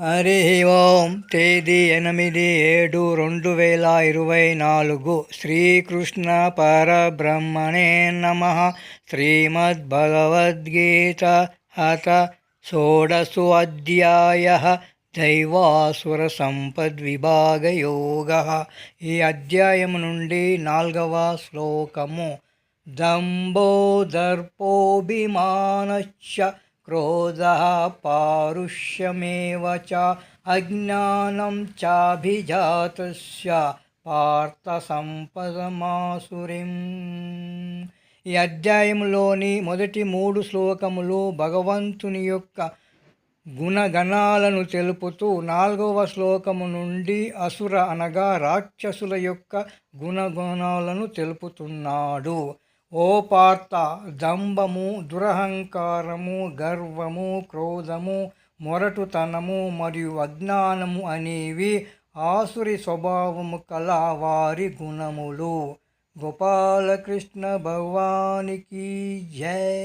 హరి ఓం తేదీ ఎనిమిది ఏడు రెండు వేల ఇరవై నాలుగు. శ్రీకృష్ణ పరబ్రహ్మణే నమ. శ్రీమద్భగవద్గీత హత షోడసు అధ్యాయ. దైవాసుర సంపద్విభాగయోగ ఈ అధ్యాయము నుండి నాల్గవ శ్లోకము. దంభో దర్పోభిమానశ్చ క్రోధ పారుష్యమేవ అజ్ఞానం చాభిజాత పార్థసంపదమాసురిం ఈ అధ్యాయంలోని మొదటి మూడు శ్లోకములు భగవంతుని యొక్క గుణగణాలను తెలుపుతూ నాలుగవ శ్లోకము నుండి అసుర అనగా రాక్షసుల యొక్క గుణగుణాలను తెలుపుతున్నాడు. ఓ పార్త దంభము దురహంకారము గర్వము క్రోధము మొరటుతనము మరియు అజ్ఞానము అనేవి ఆసురి స్వభావము కల వారి గుణములు. గోపాలకృష్ణ భగవానికి జై.